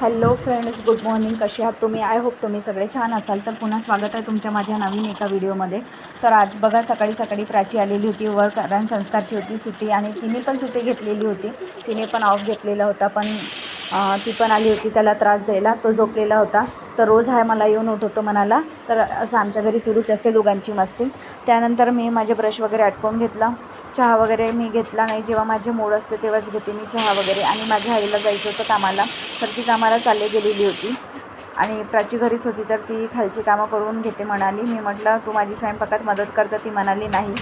Hello friends good morning कसे आहात तुम्ही? आय होप तुम्ही सगळे छान असाल. तर पुन्हा स्वागत आहे तुमच्या माझ्या नवीन एका व्हिडिओमध्ये तर आज बघा सकाळी सकाळी प्राची आलेली होती. वर कारण संस्कारची होती सुट्टी आणि तिने पण सुट्टी घेतलेली होती. तिने पण ऑफ घेतलेला होता पण ती पण आली होती. त्याला त्रास द्यायला तो झोपलेला होता. तर रोज हा मला येऊन उठवतो म्हणाला. तर असं आमच्या घरी सुरूच असते दोघांची मस्ती. त्यानंतर मी माझे ब्रश वगैरे आटकवून घेतला. चहा वगैरे मी घेतला नाही. जेव्हा माझे मूड असते तेव्हाच घेते मी चहा वगैरे. आणि माझ्या आईला जायचं होतं कामाला. तर कामाला चालली गेलेली होती. आणि प्राची घरीच होती तर ती खालची कामं करून घेते म्हणाली. मी म्हटलं तू माझी स्वयंपाकात मदत करतं ती म्हणाली नाही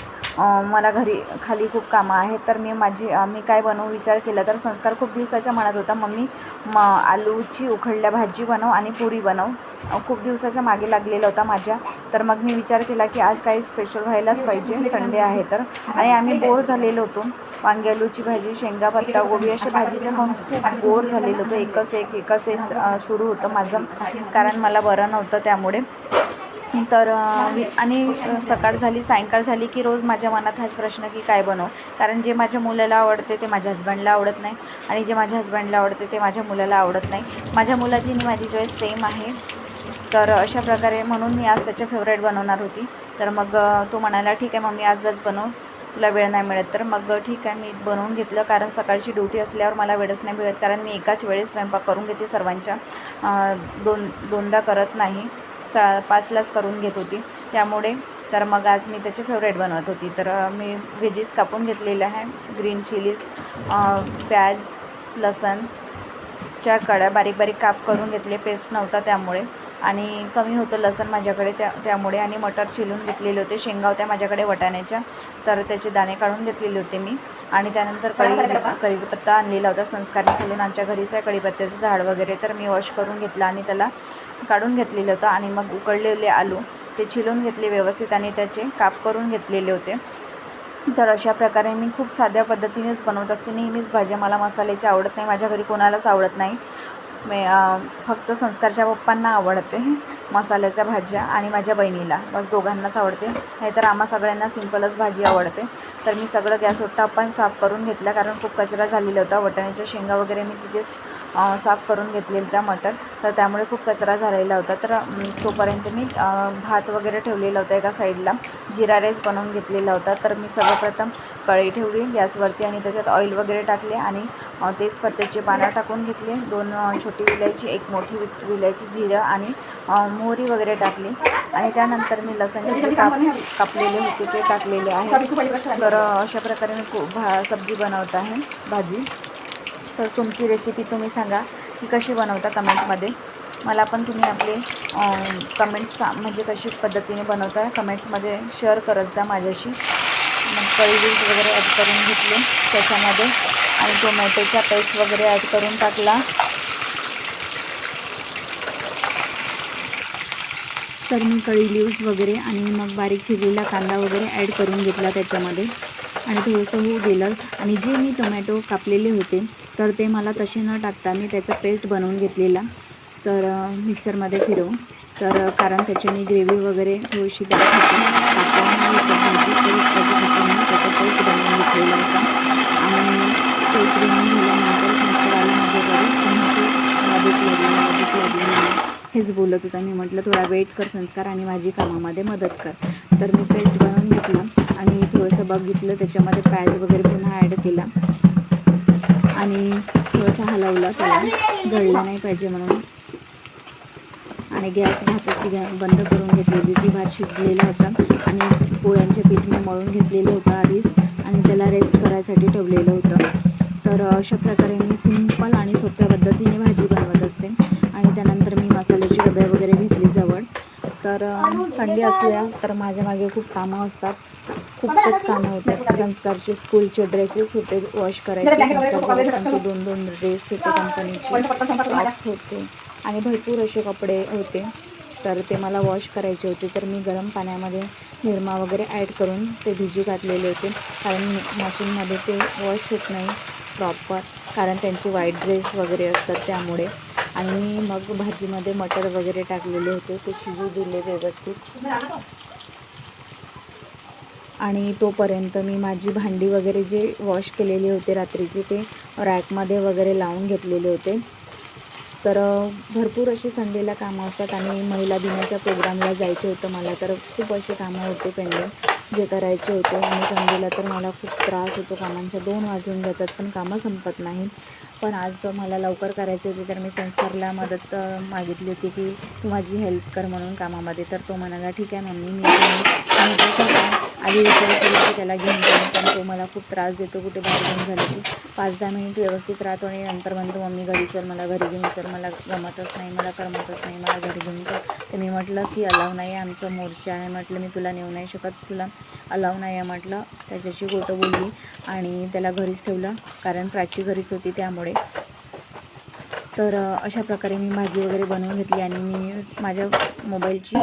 मला घरी खाली खूप कामं आहेत तर मी माझी मी काय बनवू विचार केला तर संस्कार खूप दिवसाच्या म्हणत होता. मम्मी म आलूची उखडल्या भाजी बनव आणि पुरी बनव. खूप दिवसाच्या मागे लागलेला होता माझ्या. तर मग मी विचार केला की आज काही स्पेशल व्हायलाच पाहिजे संडे आहे तर. आणि आम्ही बोर झालेलो होतो. वांगी आलूची भाजी शेंगा पत्ता गोबी अशा भाजीचं खाऊन खूप बोर झालेलं होतं. एकच एक एकच एक सुरू होतं माझं कारण मला बरं नव्हतं त्यामुळे. तर आणि सकाळ झाली सायंकाळ झाली की रोज माझ्या मनात हाच प्रश्न की काय बनव? कारण जे माझ्या मुलाला आवडते ते माझ्या हस्बंडला आवडत नाही आणि जे माझ्या हस्बंडला आवडते ते माझ्या मुलाला आवडत नाही. माझ्या मुलाची आणि माझी चॉईस सेम आहे. तर अशा प्रकारे म्हणून मी आज त्याच्या फेवरेट बनवणार होती. तर मग तो म्हणाला ठीक आहे मम्मी आजच बनव. तुला वेळ नाही मिळत तर मग ठीक आहे मी बनवून घेतलं. कारण सकाळची ड्युटी असल्यावर मला वेळच नाही मिळत कारण मी एकाच वेळेस स्वयंपाक करून घेते सर्वांच्या. दोन दोनदा करत नाही. सा पाचलाच करून घेत होती. त्यामुळे तर मग आज मी त्याची फेवरेट बनवत होती. तर मी व्हेजीस कापून घेतलेले आहे. ग्रीन चिलीज प्याज लसणच्या कड्या बारीक बारीक काप करून घेतले. पेस्ट नव्हता त्यामुळे. आणि कमी होतं लसण माझ्याकडे त्या त्यामुळे आणि मटर चिरून घेतलेले होते. शेंगा होत्या माझ्याकडे वटाण्याच्या तर त्याचे दाणे काढून घेतलेले होते मी. आणि त्यानंतर कढी कढीपत्ता आणलेला होता संस्कारने केलेला आमच्या घरीच आहे कढीपत्त्याचं झाड वगैरे तर मी वॉश करून घेतलं आणि त्याला काढून घेतलेलं होतं. आणि मग उकडलेले आलू ते चिरून घेतले व्यवस्थित आणि त्याचे काप करून घेतलेले होते. तर अशा प्रकारे मी खूप साध्या पद्धतीनेच बनवत असते. नेहमीच भाज्या मला मसाल्याची आवडत नाही. माझ्या घरी कोणालाच आवडत नाही. मी फक्त संस्कारच्या पप्पांना आवडते. मसाल्याच्या भाज्या आणि माझ्या बहिणीला. बस दोघांनाच आवडते. नाहीतर आम्हा सगळ्यांना सिंपलच भाजी आवडते. तर मी सगळं गॅसवर पण साफ करून घेतला कारण खूप कचरा झालेला होता. वटाण्याच्या शेंगा वगैरे मी तिथेच साफ करून घेतलेल्या त्या मटर. तर त्यामुळे खूप कचरा झालेला होता. तर तोपर्यंत मी भात वगैरे ठेवलेला होता एका साईडला. जिरा राईस बनवून घेतलेला होता. तर मी सर्वप्रथम कळी ठेवली गॅसवरती आणि त्याच्यात ऑइल वगैरे टाकले आणि अ, तेजपत्त्याची पानं टाकून घेतले. दोन छोटी विलायची एक मोठी विलायची जिरं आणि मोहरी वगैरे टाकली. आणि त्यानंतर मी लसणचे काप कापलेले होते ते टाकलेले आहे. तर अशा प्रकारे मी खूप भा सब्जी बनवत आहे भाजी. तर तुमची रेसिपी तुम्ही सांगा की कशी बनवता कमेंटमध्ये. मला पण तुम्ही आपले कमेंट्स म्हणजे कशी पद्धतीने बनवता कमेंट्समध्ये शेअर करत जा माझ्याशी. मग कळी वगैरे ॲड करून घेतले त्याच्यामध्ये. आणि टोमॅटोचा पेस्ट वगैरे ॲड करून टाकला. तर मी कळी लिव्स वगैरे आणि मग बारीक चिरलेला कांदा वगैरे ॲड करून घेतला त्याच्यामध्ये. आणि थोडंसं होऊ दिलं आणि जे मी टोमॅटो कापलेले होते तर ते मला तसे न टाकता मी त्याचा पेस्ट बनवून घेतलेला. तर मिक्सरमध्ये फिरवून. तर कारण त्याच्याने ग्रेव्ही वगैरे थोडीशी त्याचा पेस्ट बनवून घेतलेला होता. आणि पेस्ट बनवून झाल्यानंतर संस्कार आला माझ्याकडे पुन्हा ते मला भूक लागली मला भूक लागली म्हणून हेच बोलत होता. मी म्हटलं थोडा वेट कर संस्कार आणि माझी कामामध्ये मदत कर. तर मी पेस्ट बनवून घेतलं आणि थोडंसं बघितलं. त्याच्यामध्ये प्याज वगैरे पुन्हा ॲड केला आणि थोडंसं हलवलं त्याला. जळलं नाही पाहिजे म्हणून. आणि गॅस भाताची गॅ बंद करून घेतलेली. ती भात शिजलेला होता आणि पोळ्यांच्या पीठने मळून घेतलेलं होतं आधीच आणि त्याला रेस्ट करायसाठी ठेवलेलं होतं. तर अशा प्रकारे मी सिम संडे असल्या तर माझ्या मागे खूप कामं असतात. खूपच कामं होतात. संस्कारचे स्कूलचे ड्रेसेस होते वॉश करायचे दोन दोन ड्रेस होते कंपनीचे होते. आणि भरपूर असे कपडे होते. तर ते मला वॉश करायचे होते. तर मी गरम पाण्यामध्ये निरमा वगैरे ॲड करून ते भिजू घातलेले होते. कारण मशीनमध्ये ते वॉश होत नाही प्रॉपर. कारण त्यांचे व्हाईट ड्रेस वगैरे असतात त्यामुळे. आणि मग भाजीमध्ये मटर वगैरे टाकलेले होते. ते शिजू दिले व्यवस्थित. आणि तोपर्यंत मी माझी भांडी वगैरे जे वॉश केलेली होते रात्रीचे ते रॅकमध्ये वगैरे लावून घेतलेले होते. तर भरपूर अशी संडेला कामं असतात आणि महिला दिनाच्या प्रोग्रामला जायचं होतं मला तर खूप असे कामं होते पेंडिंग जे करायचे होते. आणि संडेला तर मला खूप त्रास होतो. कामांच्या दोन वाजून जातात पण कामं संपत नाही पण आज मला लवकर करायची होती तर मी संस्कारला मदत मागितली होती की तू माझी हेल्प कर म्हणून कामामध्ये. तर तो म्हणाला ठीक आहे मम्मी मी आधी विचार केला की त्याला घेऊन जाईन पण तो मला खूप त्रास देतो कुठे बाहेर घेऊन झालं की. पाच दहा मिनिट व्यवस्थित राहतो आणि नंतर म्हणतो मम्मी घरी चल मला घरी घेऊन चल मला जमतच नाही मला करमतच नाही मला घरी घेऊन चल. तर मी म्हटलं की अलाव नाही आहे आमचं मोर्चा आहे. म्हटलं मी तुला नेऊ नाही शकत तुला अलाव नाही आहे. म्हटलं त्याच्याशी खोटं बोलली आणि त्याला घरीच ठेवलं कारण प्राची घरीच होती त्यामुळे morning. तर अशा प्रकारे मी भाजी वगैरे बनवून घेतली आणि मी माझ्या मोबाईलची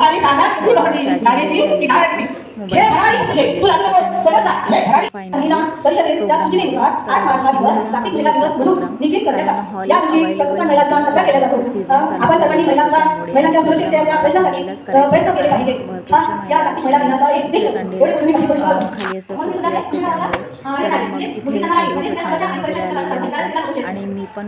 आणि मी पण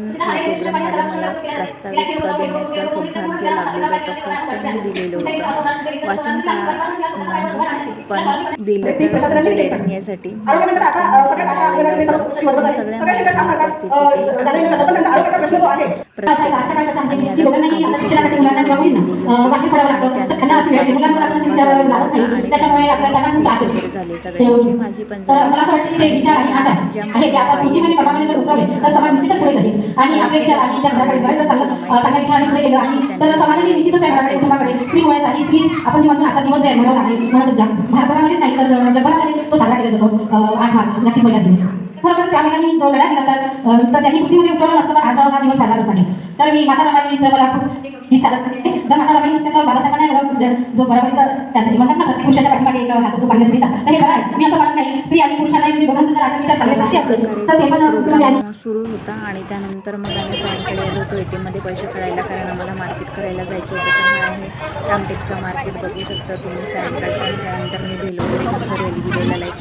मला प्रास्ताविक देण्याचं सौभाग्य लाभलेलं होतं फर्स्ट टाईम दिलेलं होतं वाचून का नाही पण दिलं तर म्हणजे डेअरिंग यासाठी तर झाले सगळ्यांची माझी पण तर निश्चितच पुढे जाईल. आणि आपल्या विचार आणि त्या घराकडे जर चांगलं अ, चांगल्या विचाराने पुढे गेलं आणि तर समाजाने निश्चितच त्या घराकडे कुटुंबाकडे स्त्री मुळे आणि स्त्री आपण जे म्हणतो आता दिवस आहे म्हणत आहे म्हणत होत्या भारतभरामध्येच नाही तर जगभरामध्ये तो साजरा केला जातो. आठ मार्च नक्की महिला दिवस. खरोखर त्या महिलांनी जो लढा दिला तर त्यांनी कृतीमध्ये उतरवलं नसतं तर आज हा दिवस साजरा नाही. तर मी माता रमाईचं मला खूप गीत सादर करते जर माता रमाई नसते तर बाबासाहेबांना एवढं ज- बरोबरचा त्यांचं म्हणतात ना प्रत्येक पुरुषाच्या पाठीमागे एक हात असतो स्त्रीचा तर हे खरं आहे मी असं म्हणत नाही स्त्री आणि पुरुषांना म्हणजे दोघांचा जर आचार विचार चांगले असे असले तर ते पण सुरू होता आणि त्यानंतर मग आम्ही सायंकाळी आलो होतो ए टी एममध्ये पैसे काढायला कारण आम्हाला मार्केट करायला जायचे होते. तर हा आहे रामटेकचं मार्केट बघू शकता तुम्ही आणि त्यानंतर मी भेल वगैरे खूप सारे एल ई डी लाईट्स